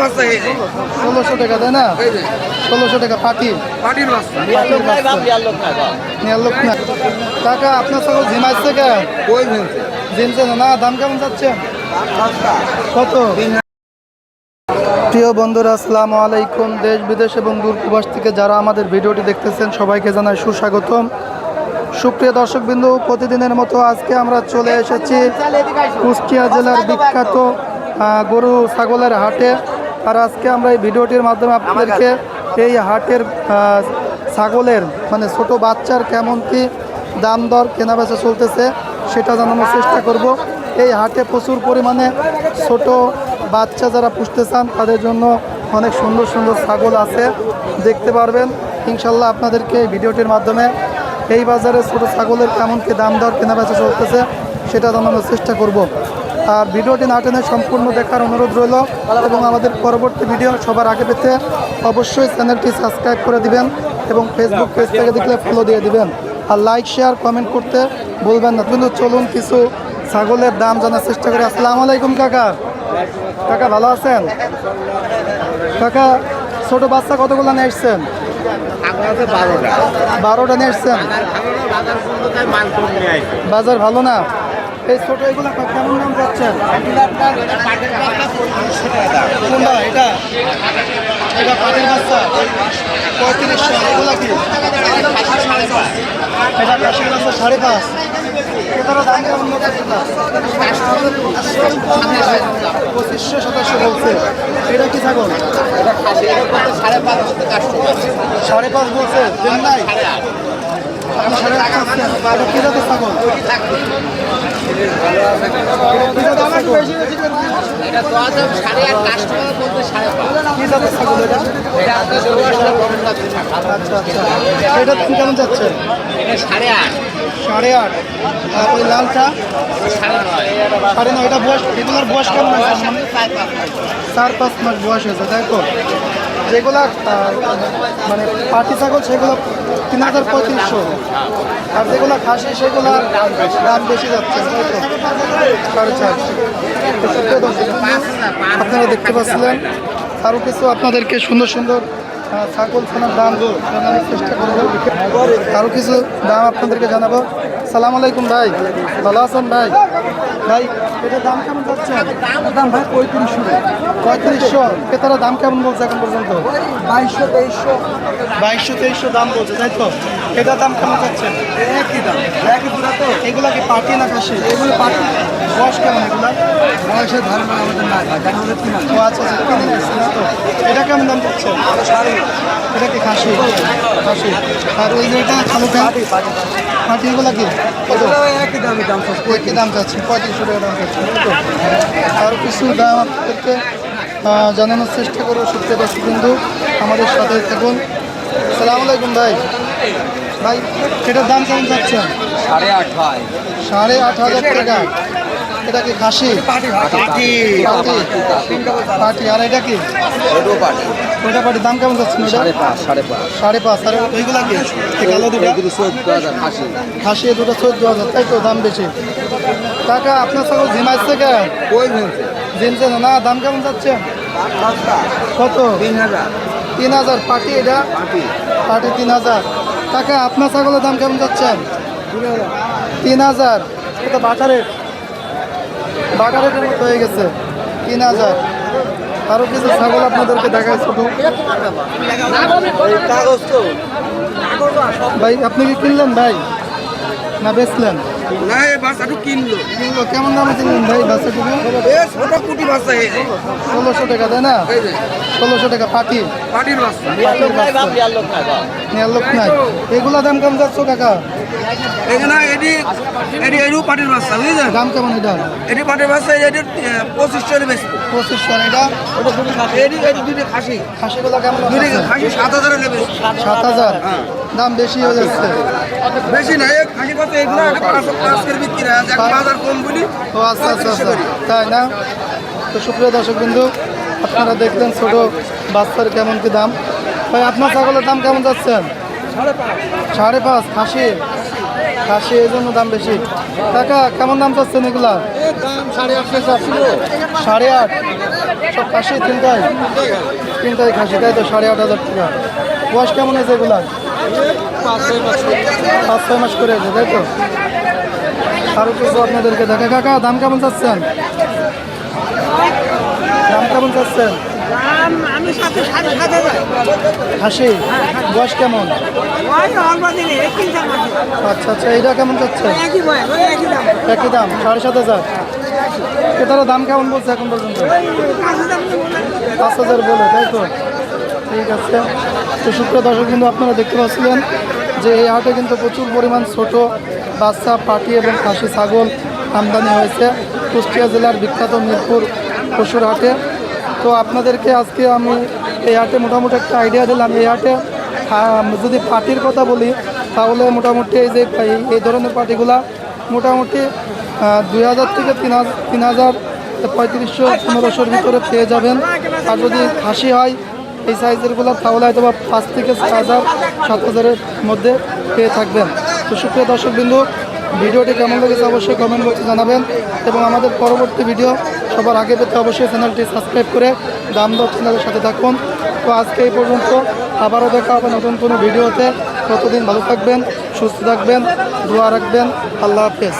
বাচ্চা এই যে, ষোলোশো টাকা তাই না? এই যে, ষোলোশো টাকা পাটি। পাটির বাচ্চা। পাটির বাচ্চা। নেওয়ার লোক না কাকা আপনার ছাগল ঝিমাইছে কে? জিমছে না। দাম কেমন যাচ্ছে? কত? প্রিয় বন্ধুরা আসসালামু আলাইকুম। দেশ বিদেশ এবং দূর প্রবাস থেকে যারা আমাদের ভিডিওটি দেখতেছেন সবাইকে জানাই সুস্বাগতম। সুপ্রিয় দর্শকবিন্দু প্রতিদিনের মতো আজকে আমরা চলে এসেছি কুষ্টিয়া জেলার বিখ্যাত আহ, গরু ছাগলের হাটে। আর আজকে আমরা এই ভিডিওটির মাধ্যমে আপনাদেরকে এই হাটের ছাগলের মানে ছোট বাচ্চার কেমন কি দাম দর কেনাবেচা চলতেছে সেটা জানানোর চেষ্টা করব। এই হাটে প্রচুর পরিমাণে ছোট বাচ্চা যারা পুষতে চান তাদের জন্য অনেক সুন্দর সুন্দর ছাগল আছে। দেখতে পারবেন ইনশাল্লাহ আপনাদেরকে এই ভিডিওটির মাধ্যমে এই বাজারে ছোট ছাগলের কেমন কি দাম দর কেনাবেচা চলতেছে সেটা জানানোর চেষ্টা করব। আর ভিডিওটি না টেনে সম্পূর্ণ দেখার অনুরোধ রইল এবং আমাদের পরবর্তী ভিডিও সবার আগে পেতে অবশ্যই চ্যানেলটি সাবস্ক্রাইব করে দিবেন এবং ফেসবুক পেজ থেকে দেখলে ফলো দিয়ে দিবেন। আর লাইক শেয়ার কমেন্ট করতে বলবেন না। কিন্তু চলুন কিছু ছাগলের দাম জানার চেষ্টা করি। আসসালামু আলাইকুম, কাকা। কাকা, ভালো আছেন? কাকা, ছোট বাচ্চা কতগুলো নিয়ে এসছেন বারোটা নিয়ে এসছেন বাজার ভালো না? এই ছোট এগুলো কেমন দাম যাচ্ছেন এটা? এটা পাটির বাচ্চা। পঁয়ত্রিশশো এটা কাশির সাড়ে পাঁচ। এটারও দাম কেমন পঁচিশশো, সাতাশশো বলছে। এটা কি ছাগল? সাড়ে পাঁচ বলছে আপনি সাড়ে আট পাচ্ছেন এটা কেমন যাচ্ছে সাড়ে আট সাড়ে আর ওই লালটা সাড়ে নয় এটা বয়স এগুলোর বয়স কেমন চার পাঁচ মাস বয়স হয়েছে তো যেগুলা মানে পাটি ছাগল, সেগুলো তিন হাজার পঁয়ত্রিশশো। আর যেগুলো খাসি, সেগুলো দাম বেশি যাচ্ছে আপনারা দেখতে পাচ্ছিলেন আরও কিছু আপনাদেরকে সুন্দর সুন্দর ছাগল ছানার দাম জানানোর চেষ্টা করব। আরও কিছু দাম আপনাদেরকে জানাব। সালাম আলাইকুম ভাই, ভালো আছেন ভাই? ভাই এটার দাম কেমন যাচ্ছে? দাম ভাই পঁয়ত্রিশশো। পঁয়ত্রিশশো। ক্রেতারা দাম কেমন বলছে এখন পর্যন্ত? বাইশশো তেইশশো। বাইশশো তেইশশো দাম বলছে তাই তো? এটার দাম কেমন যাচ্ছে? একই দাম। একই পুরা তো? এগুলা কি পাটি না খাসি? এগুলো পাটি। বয়স কেমন এগুলা? বয়সের ধারণা আমাদের না ও আচ্ছা আচ্ছা কিনে তো? এটা কেমন দাম যাচ্ছে? এটা কি খাসি? খাসি। আর ওই যে এটা খালুকা পাটি। এগুলা কি কত একই দামে দাম একই দাম চাচ্ছি পঁয়ত্রিশশো টাকা দাম চাচ্ছি আর কিছু দাম আপনাদেরকে জানানোর চেষ্টা করব সত্যি দর্শক কিন্তু আমাদের সাথে থাকুন। সালাম আলাইকুম ভাই। ভাই সেটার দাম কেমন চাচ্ছেন? সাড়ে আট ভাই সাড়ে আট হাজার টাকা। এটা কি খাসি? পাটি আর এটা কি? এটাও পাটি ওইটা দাম কেমন যাচ্ছে সাড়ে পাঁচ সাড়ে পাঁচ। সাড়ে পাঁচ। আর ওইগুলা কি? কালো দুটা? চোদ্দ হাজার খাসি। খাসি দুটো চোদ্দ হাজার। তাই তো দাম বেশি। কাকা আপনার ছাগল ঝিমাইছে কে? ওই না। দাম কেমন যাচ্ছে? কত? তিন হাজার। তিন হাজার। পাটি এটা? পাটি তিন হাজার। কাকা আপনার ছাগলের দাম কেমন যাচ্ছেন তিন হাজার। এটা বাটা রেট বাটা রেটের মতো হয়ে গেছে। তিন হাজার আরও কিছু ছাগল আপনাদেরকে দেখায় ছোট তো। ভাই আপনি কি কিনলেন ভাই? না বেচলেন? না এই বাচ্চাটু কিনলো। কিনলো। কেমন দামে কিনলেন ভাই বাচ্চাটুকু এ ছোট কুটি বাচ্চা এই ষোলোশো টাকা তাই না? ষোলোশো টাকা পাটি। পাটির বাচ্চা। পাটির বাচ্চা। নেওয়ার লোক নাই। এগুলা দাম কেমন যাচ্ছে কাকা? এখানে এটি এটি পাটির বাচ্চা বুঝলেন দাম কেমন এটা? এটি পাটির বাচ্চা এটি পঁচিশ চলে বেশি। পঁচিশশো এটা? এটি এটি দুটি খাসি। খাসিগুলো কেমন দুটি খাসি সাত হাজার নেবে সাত হাজার। দাম বেশি হয়ে যাচ্ছে। বেশি না খাসি কত এগুলো ও আচ্ছা আচ্ছা আচ্ছা। তাই না? তো সুপ্রিয় দর্শক বিন্দু আপনারা দেখলেন ছোট বাচ্চার কেমন কি দাম? ভাই আপনার ছাগলের দাম কেমন যাচ্ছেন সাড়ে পাঁচ। খাসি? খাসি এই জন্য দাম বেশি। কাকা কেমন দাম চাচ্ছেন এগুলা? সাড়ে আটশো সাড়ে আট। সব খাসি তিনটাই? তিনটাই খাসি তাই তো সাড়ে আট হাজার টাকা। বয়স কেমন আছে এগুলা পাঁচ ছয় মাস করে আছে তাই তো? আরও কিছু আপনাদেরকে দেখা। কাকা দাম কেমন চাচ্ছেন? দাম কেমন চাচ্ছেন? বয়স কেমন? আচ্ছা আচ্ছা এইটা কেমন একই একই দাম। সাড়ে সাত হাজার। এটারও দাম কেমন বলছে এখন পর্যন্ত? পাঁচ হাজার বলে তাই তো? ঠিক আছে। তো সুপ্রিয় দর্শক কিন্তু আপনারা দেখতে পাচ্ছিলেন যে এই হাটে কিন্তু প্রচুর পরিমাণ ছোট বাচ্চা পাটি এবং খাসি, ছাগল আমদানি হয়েছে। কুষ্টিয়া জেলার বিখ্যাত মিরপুর পশুর হাটে। তো আপনাদেরকে আজকে আমি এই হাটে মোটামুটি একটা আইডিয়া দিলাম। এই হাটে যদি পাটির কথা বলি, তাহলে মোটামুটি এই যে এই- ধরনের পাটিগুলা মোটামুটি দুই হাজার থেকে তিন হাজার তিন হাজার পঁয়ত্রিশশো, পনেরোশোর ভিতরে পেয়ে যাবেন। আর যদি খাসি হয় এই সাইজেরগুলো তাহলে হয়তো বা পাঁচ থেকে সাত হাজার, সাত হাজারের মধ্যে পেয়ে থাকবেন। তো সুপ্রিয় দর্শক বিন্দু ভিডিওটি কেমন লেগেছে অবশ্যই কমেন্ট বক্সে জানাবেন এবং আমাদের পরবর্তী ভিডিও সবার আগে পেতে অবশ্যই চ্যানেলটি সাবস্ক্রাইব করে দাম দর চ্যানেলের সাথে থাকুন। তো আজকে এই পর্যন্ত, আবারও দেখা হবে নতুন কোনো ভিডিওতে ততদিন ভালো থাকবেন, সুস্থ থাকবেন, দোয়া রাখবেন। আল্লাহ হাফেজ।